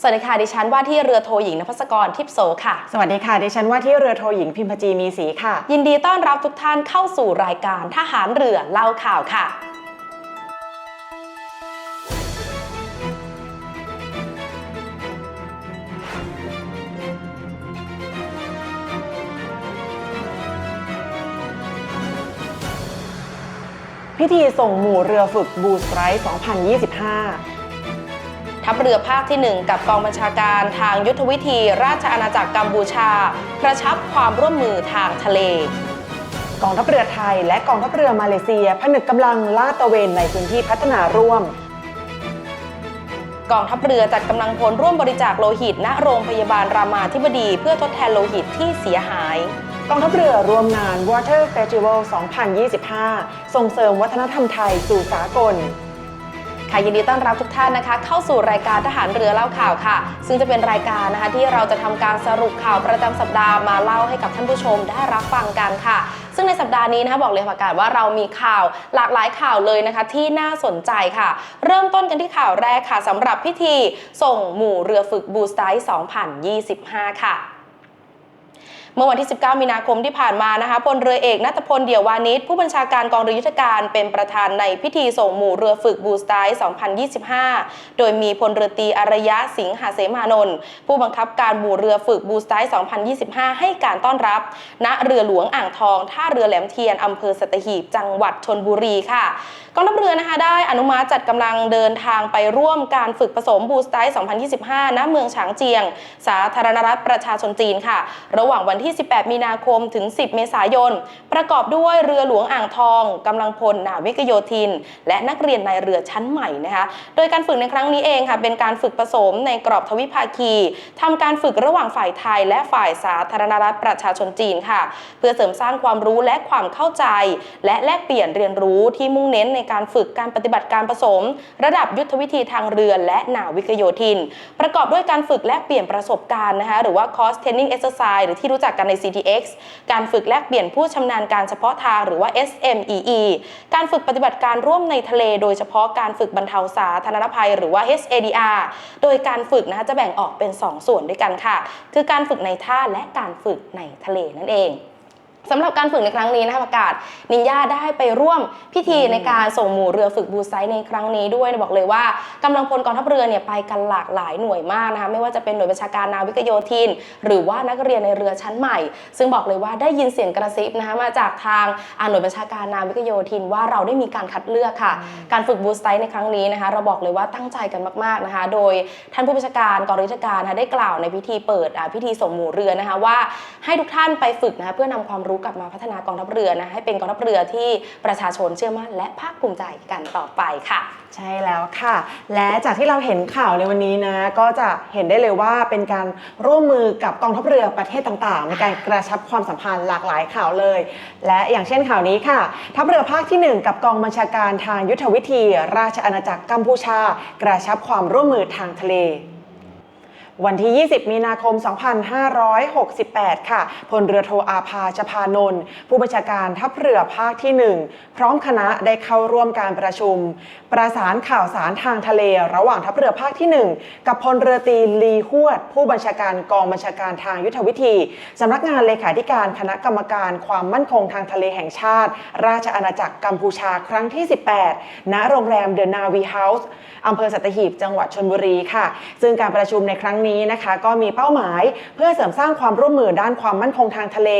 สวัสดีค่ะ ดิฉันว่าที่เรือโทหญิงนภัสกรทิพย์โสค่ะ สวัสดีค่ะ ดิฉันว่าที่เรือโทหญิงพิมพจีมีสีค่ะ ยินดีต้อนรับทุกท่านเข้าสู่รายการทหารเรือเล่าข่าวค่ะพิธีส่งหมู่เรือฝึกบูสไตรท์2025 ทัพเรือภาคที่ 1 กับกองบัญชาการทางยุทธวิธี ราชอาณาจักรกัมพูชากระชับความร่วมมือทางทะเลกองทัพเรือไทยและกองทัพเรือมาเลเซียผนึกกำลังลาดตระเวนในพื้นที่พัฒนาร่วม กองทัพเรือจัดกำลังพลร่วมบริจาคโลหิต ณโรงพยาบาลรามาธิบดี เพื่อทดแทนโลหิตที่เสียหาย กองทัพเรือร่วมงาน Water Festival 2025 ส่งเสริมวัฒนธรรมไทยสู่สากล ค่ะยินดีต้อนรับทุกท่านนะคะ เข้าสู่รายการทหารเรือเล่าข่าวค่ะ ซึ่งจะเป็นรายการนะคะที่เราจะทำการสรุปข่าวประจำสัปดาห์มาเล่าให้กับท่านผู้ชมได้รับฟังกันค่ะ ซึ่งในสัปดาห์นี้นะคะบอกเลยประกาศว่าเรามีข่าวหลากหลายข่าวเลยนะคะที่น่าสนใจค่ะ เริ่มต้นกันที่ข่าวแรกค่ะสำหรับพิธีส่งหมู่เรือฝึกบูสไตร์2025 ค่ะ เมื่อวันที่ 19 มีนาคมที่ผ่านมานะคะพลเรือเอกนัทพลเดี่ยววานิชผู้บัญชาการกองเรือยุทธการเป็นประธานในพิธีส่งหมู่เรือฝึกบูสไตร์2025 โดยมีพลเรือตีอารยะสิงหาเสมานนท์ผู้บังคับการหมู่เรือฝึกบูสไตร์2025 ให้การต้อนรับ ณเรือหลวงอ่างทองท่าเรือแหลมเทียนอำเภอสัตหีบจังหวัดชนบุรีค่ะกองทัพเรือนะคะได้อนุมัติจัดกำลังเดินทางไปร่วมการฝึกผสมบูสไตร์2025 ณเมืองฉางเจียง สาธารณรัฐประชาชนจีนค่ะ ระหว่างวันที่18 มีนาคมถึง 10 เมษายน ประกอบด้วยเรือหลวงอ่างทองกำลังพลนาวิกโยธิน และนักเรียนนายเรือชั้นใหม่นะคะ โดยการฝึกในครั้งนี้เองค่ะเป็นการฝึกผสมในกรอบทวิภาคีทำการฝึกระหว่างฝ่ายไทย และฝ่ายสาธารณรัฐประชาชนจีนค่ะ เพื่อเสริมสร้างความรู้และความเข้าใจ และแลกเปลี่ยนเรียนรู้ที่มุ่งเน้นในการฝึกการปฏิบัติการผสม ระดับยุทธวิธีทางเรือและนาวิกโยธิน ประกอบด้วยการฝึกแลกเปลี่ยนประสบการณ์นะคะหรือว่า Cross Training Exercise หรือที่รู้จักกันใน CTX การฝึกแลกเปลี่ยนผู้ชำนาญการเฉพาะทางหรือว่า SMEE การฝึกปฏิบัติการร่วมในทะเล โดยเฉพาะการฝึกบรรเทาสาธารณภัย หรือว่า HADR โดยการฝึกนะคะจะแบ่งออกเป็น 2 ส่วนด้วยกันค่ะ คือการฝึกในท่าและการฝึกในทะเลนั่นเอง สำหรับการฝึกในครั้งนี้นะคะประกาศนินญาได้ไปร่วมพิธีในการส่งหมู่เรือฝึกบูไซต์ในครั้งนี้ด้วยนะบอกเลยว่ากำลังพลกองทัพเรือเนี่ยไปกันหลากหลายหน่วยมากนะคะไม่ว่าจะเป็นหน่วยบัญชาการนาวิกโยธิน หรือว่านักเรียนในเรือชั้นใหม่ ซึ่งบอกเลยว่าได้ยินเสียงกระซิบนะคะมาจากทางอ่าหน่วยบัญชาการนาวิกโยธินว่าเราได้มีการคัดเลือกค่ะ การฝึกบูสไตต์ในครั้งนี้นะคะเราบอกเลยว่าตั้งใจกันมากๆนะคะ โดยท่านผู้บัญชาการกองเรือยุทธการนะคะได้กล่าวในพิธีเปิดอ่าพิธีส่งหมู่เรือนะคะว่าให้ทุกท่านไปฝึกนะคะเพื่อนำความรู้กลับมาพัฒนากองทัพเรือนะให้เป็นกองทัพเรือที่ประชาชนเชื่อมั่นและภาคภูมิใจกันต่อไปค่ะ ใช่แล้วค่ะ และจากที่เราเห็นข่าวในวันนี้นะก็จะเห็นได้เลยว่าเป็นการร่วมมือกับกองทัพเรือประเทศต่างๆ ในการกระชับความสัมพันธ์หลากหลายข่าวเลย และอย่างเช่นข่าวนี้ค่ะ ทัพเรือภาคที่ 1 กับกองบัญชาการทางยุทธวิธี ราชอาณาจักรกัมพูชา กระชับความร่วมมือทางทะเล วันที่ 20 มีนาคม 2568 ค่ะ พลเรือโทอาภาชพานนท์ผู้บัญชาการทัพเรือภาคที่ 1 พร้อมคณะได้เข้าร่วมการประชุม ประสานข่าวสารทางทะเล ระหว่างทัพเรือภาคที่ 1 กับพลเรือตรีลีฮวด ผู้บัญชาการกองบัญชาการทางยุทธวิธีสำนักงานเลขาธิการคณะกรรมการความมั่นคงทางทะเลแห่งชาติ ราชอาณาจักรกัมพูชาครั้งที่ 18 ณ โรงแรมเดอะนาวีเฮาส์อำเภอสัตหีบจังหวัดชนบุรีค่ะ ซึ่งการประชุมในครั้งนี้นะคะก็มีเป้าหมายเพื่อเสริมสร้างความร่วมมือด้านความมั่นคงทางทะเล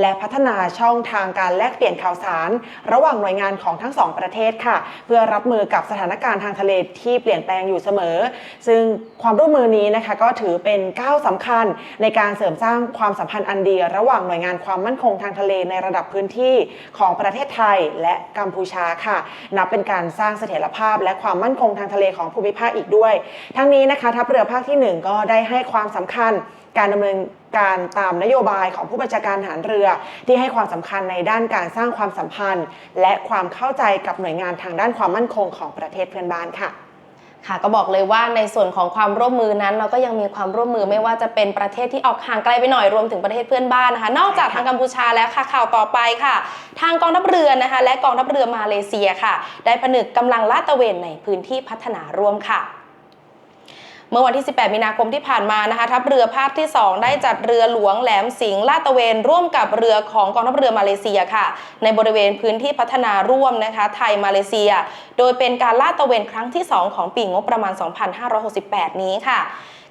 และพัฒนาช่องทางการแลกเปลี่ยนข่าวสาร ระหว่างหน่วยงานของทั้งสองประเทศค่ะ เพื่อรับมือกับสถานการณ์ทางทะเลที่เปลี่ยนแปลงอยู่เสมอ ซึ่งความร่วมมือนี้นะคะก็ถือเป็นก้าวสำคัญในการเสริมสร้างความสัมพันธ์อันดี ระหว่างหน่วยงานความมั่นคงทางทะเลในระดับพื้นที่ของประเทศไทยและกัมพูชาค่ะ นับเป็นการสร้างเสถียรภาพ และความมั่นคงทางทะเลของภูมิภาคอีกด้วย ทั้งนี้นะคะทัพเรือภาคที่หนึ่งก็ได้ให้ความสำคัญการดำเนินการตามนโยบายของผู้บัญชาการทหารเรือ ที่ให้ความสำคัญในด้านการสร้างความสัมพันธ์ และความเข้าใจกับหน่วยงานทางด้านความมั่นคงของประเทศเพื่อนบ้านค่ะค่ะก็บอกเลยว่าในส่วนของความร่วมมือนั้น เราก็ยังมีความร่วมมือไม่ว่าจะเป็นประเทศที่ออกห่างไกลไปหน่อยรวมถึงประเทศเพื่อนบ้านนะคะ นอกจากทางกัมพูชาแล้วค่ะข่าวต่อไปค่ะ ทางกองทัพเรือนะคะ และกองทัพเรือมาเลเซียค่ะ ได้ผนึกกำลังลาดตระเวนในพื้นที่พัฒนาร่วมค่ะ เมื่อวันที่ 18 มีนาคมที่ผ่านมานะคะทัพเรือภาคที่ 2 ได้จัดเรือหลวงแหลมสิงห์ลาดตะเวน ร่วมกับเรือของกองทัพเรือมาเลเซียค่ะ ในบริเวณพื้นที่พัฒนาร่วมนะคะ ไทยมาเลเซีย โดยเป็นการลาดตะเวนครั้งที่ 2 ของปีงบประมาณ 2568 นี้ค่ะ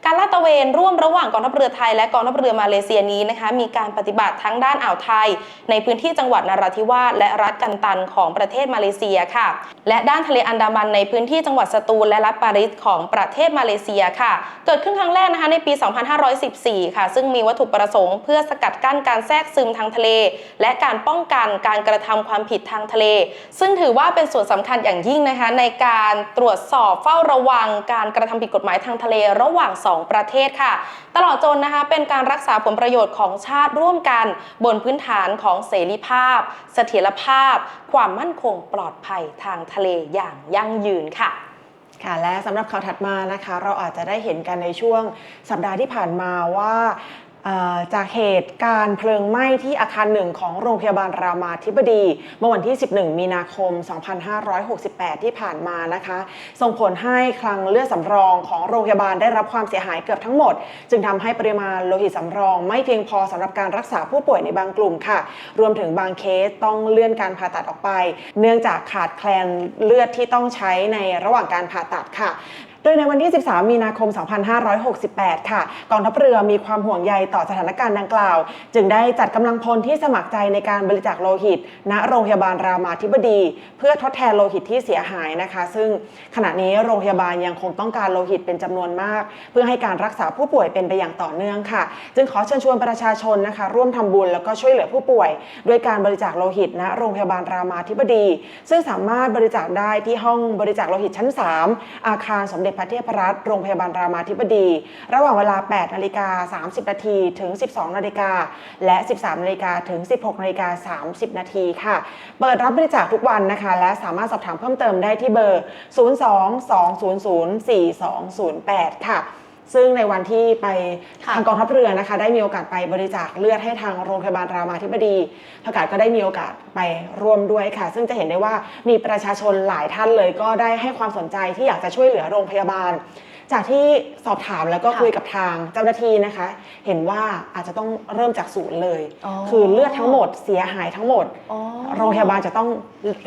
การลาดตระเวนร่วมระหว่างกองทัพเรือไทยและกองทัพเรือมาเลเซียนี้นะคะมีการปฏิบัติทั้งด้านอ่าวไทย ในพื้นที่จังหวัดนราธิวาสและรัฐกันตันของประเทศมาเลเซียค่ะ และด้านทะเลอันดามันในพื้นที่จังหวัดสตูลและรัฐปารีสของประเทศมาเลเซียค่ะ เกิดขึ้นครั้งแรกนะคะในปี 2514 ค่ะ ซึ่งมีวัตถุประสงค์เพื่อสกัดกั้นการแทรกซึมทางทะเล และการป้องกันการกระทำความผิดทางทะเล ซึ่งถือว่าเป็นส่วนสำคัญอย่างยิ่งนะคะในการตรวจสอบเฝ้าระวังการกระทำผิดกฎหมายทางทะเลระหว่าง2 ประเทศค่ะ ตลอดจนนะคะเป็นการรักษาผลประโยชน์ของชาติร่วมกัน บนพื้นฐานของเสรีภาพ เสถียรภาพ ความมั่นคงปลอดภัยทางทะเลอย่างยั่งยืนค่ะค่ะและสำหรับข่าวถัดมานะคะ เราอาจจะได้เห็นกันในช่วงสัปดาห์ที่ผ่านมาว่า จากเหตุการณ์เพลิงไหม้ที่อาคารหนึ่งของโรงพยาบาลรามาธิบดี เมื่อวันที่ 11 มีนาคม 2568 ที่ผ่านมานะคะ ส่งผลให้คลังเลือดสำรองของโรงพยาบาลได้รับความเสียหายเกือบทั้งหมด จึงทำให้ปริมาณโลหิตสำรอง ไม่เพียงพอสำหรับการรักษาผู้ป่วยในบางกลุ่มค่ะ รวมถึงบางเคสต้องเลื่อนการผ่าตัดออกไป เนื่องจากขาดแคลนเลือดที่ต้องใช้ในระหว่างการผ่าตัดค่ะ โดยในวันที่ 13 มีนาคม 2568 ค่ะกองทัพเรือมีความห่วงใยต่อสถานการณ์ดังกล่าว จึงได้จัดกำลังพลที่สมัครใจในการบริจาคโลหิต ณโรงพยาบาลรามาธิบดี เพื่อทดแทนโลหิตที่เสียหายนะคะ ซึ่งขณะนี้โรงพยาบาลยังคงต้องการโลหิตเป็นจำนวนมาก เพื่อให้การรักษาผู้ป่วยเป็นไปอย่างต่อเนื่องค่ะ จึงขอเชิญชวนประชาชนนะคะ ร่วมทำบุญแล้วก็ช่วยเหลือผู้ป่วย ด้วยการบริจาคโลหิตณโรงพยาบาลรามาธิบดี ซึ่งสามารถบริจาคได้ที่ห้องบริจาคโลหิตชั้น 3 อาคารสมเด็จพระเทพรัตนโรงพยาบาลรามาธิบดี ระหว่างเวลา 8 นาฬิกา 30 นาทีถึง 12 นาฬิกา และ 13 นาฬิกาถึง 16 นาฬิกา 30 นาทีค่ะ เปิดรับบริจาคทุกวันนะคะ และสามารถสอบถามเพิ่มเติมได้ที่เบอร์ 02-200-4208 ค่ะ ซึ่งในวันที่ไปค่ะทางกองทัพเรือนะคะได้มีโอกาสไปบริจาคเลือดให้ทางโรงพยาบาลรามาธิบดีประกาศก็ได้มีโอกาสไปร่วมด้วยค่ะ ซึ่งจะเห็นได้ว่ามีประชาชนหลายท่านเลยก็ได้ให้ความสนใจที่อยากจะช่วยเหลือโรงพยาบาล จากที่สอบถามแล้วก็ค่ะคุยกับทางเจ้าหน้าที่นะคะ เห็นว่าอาจจะต้องเริ่มจากศูนย์เลยอ๋อคือเลือดทั้งหมดเสียหายทั้งหมดอ๋อโรงพยาบาลจะต้อง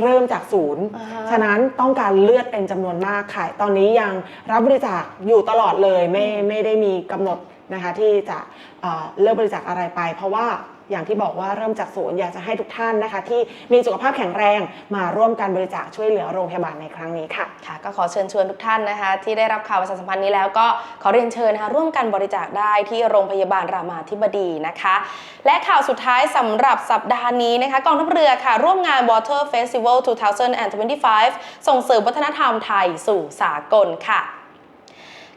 เริ่มจากศูนย์อ่าฮะฉะนั้นต้องการเลือดเป็นจำนวนมากค่ะ ตอนนี้ยังรับบริจาคอยู่ตลอดเลย ไม่ไม่ได้มีกำหนดนะคะที่จะเอ่อเลิกบริจาคอะไรไป เพราะว่า อย่างที่บอกว่าเริ่มจากศูนย์อยากจะให้ทุกท่านนะคะ ที่มีสุขภาพแข็งแรงมาร่วมกันบริจาคช่วยเหลือโรงพยาบาลในครั้งนี้ค่ะค่ะก็ขอเชิญชวนทุกท่านนะคะ ที่ได้รับข่าวประชาสัมพันธ์นี้แล้วก็ขอเรียนเชิญนะคะร่วมกันบริจาคได้ที่โรงพยาบาลรามาธิบดีนะคะ และข่าวสุดท้ายสำหรับสัปดาห์นี้นะคะกองทัพเรือค่ะ ร่วมงาน Water Festival 2025 ส่งเสริมวัฒนธรรมไทยสู่สากลค่ะ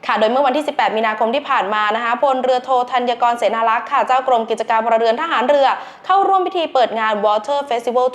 ค่ะ โดยเมื่อวันที่ 18 มีนาคมที่ผ่านมานะคะพลเรือโทธัญกรเสนารักษ์ค่ะ เจ้ากรมกิจการพลเรือนทหารเรือ เข้าร่วมพิธีเปิดงาน Water Festival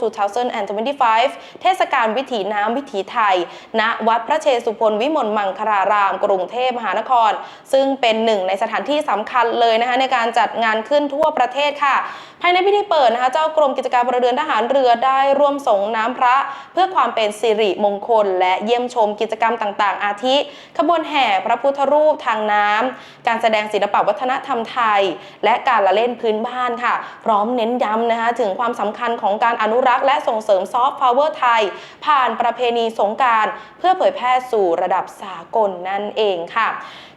2025 เทศกาลวิถีน้ำวิถีไทย ณ วัดพระเชสุพนวิมลมังคลาราม กรุงเทพมหานคร ซึ่งเป็นหนึ่งในสถานที่สำคัญเลยนะคะในการจัดงานขึ้นทั่วประเทศค่ะ ภายในพิธีเปิดนะคะเจ้ากรมกิจการพลเรือนทหารเรือได้ร่วมส่งน้ำพระ เพื่อความเป็นสิริมงคล และเยี่ยมชมกิจกรรมต่าง ๆ อาทิ ขบวนแห่พระพุทธรูปทางน้ำการแสดงศิลปวัฒนธรรมไทย และการละเล่นพื้นบ้านค่ะ พร้อมเน้นย้ำนะคะถึงความสำคัญของการอนุรักษ์และส่งเสริมซอฟต์พาวเวอร์ไทย ผ่านประเพณีสงการเพื่อเผยแพร่สู่ระดับสากลนั่นเองค่ะ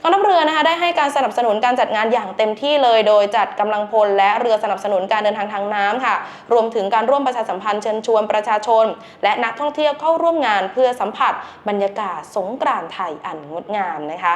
กองทัพเรือนะคะได้ให้การสนับสนุนการจัดงานอย่างเต็มที่เลย โดยจัดกำลังพลและเรือสนับสนุนการเดินทางทางน้ำค่ะ รวมถึงการร่วมประชาสัมพันธ์เชิญชวนประชาชน และนักท่องเที่ยวเข้าร่วมงานเพื่อสัมผัสบรรยากาศสงกรานต์ไทยอันงดงามนะคะ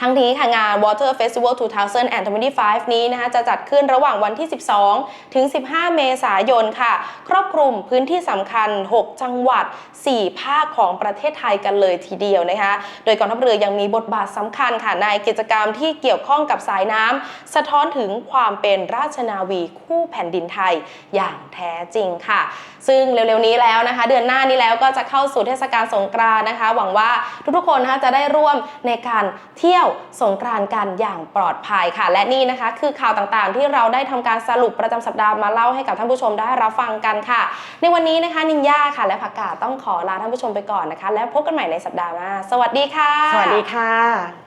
ทั้งนี้ค่ะงาน Water Festival 2025 นี้นะคะจะจัดขึ้นระหว่างวันที่ 12 ถึง 15 เมษายนค่ะ ครอบคลุมพื้นที่สำคัญ 6 จังหวัด 4 ภาคของประเทศไทยกันเลยทีเดียวนะคะ โดยกองทัพเรือยังมีบทบาทสำคัญค่ะในกิจกรรมที่เกี่ยวข้องกับสายน้ำสะท้อนถึงความเป็นราชนาวีคู่แผ่นดินไทยอย่างแท้จริงค่ะ ซึ่งเร็วๆนี้แล้วนะคะ เดือนหน้านี้แล้วก็จะเข้าสู่เทศกาลสงกรานต์นะคะ หวังว่าทุกๆคนนะคะจะได้ร่วมในการเที่ยวสงกรานกันอย่างปลอดภัยค่ะ และนี่นะคะ คือข่าวต่างๆ ที่เราได้ทำการสรุปประจำสัปดาห์มาเล่าให้กับท่านผู้ชมได้รับฟังกันค่ะ ในวันนี้นะคะนินยาค่ะ และผักกาดต้องขอลาท่านผู้ชมไปก่อนนะคะ แล้วพบกันใหม่ในสัปดาห์หน้าสวัสดีค่ะ สวัสดีค่ะ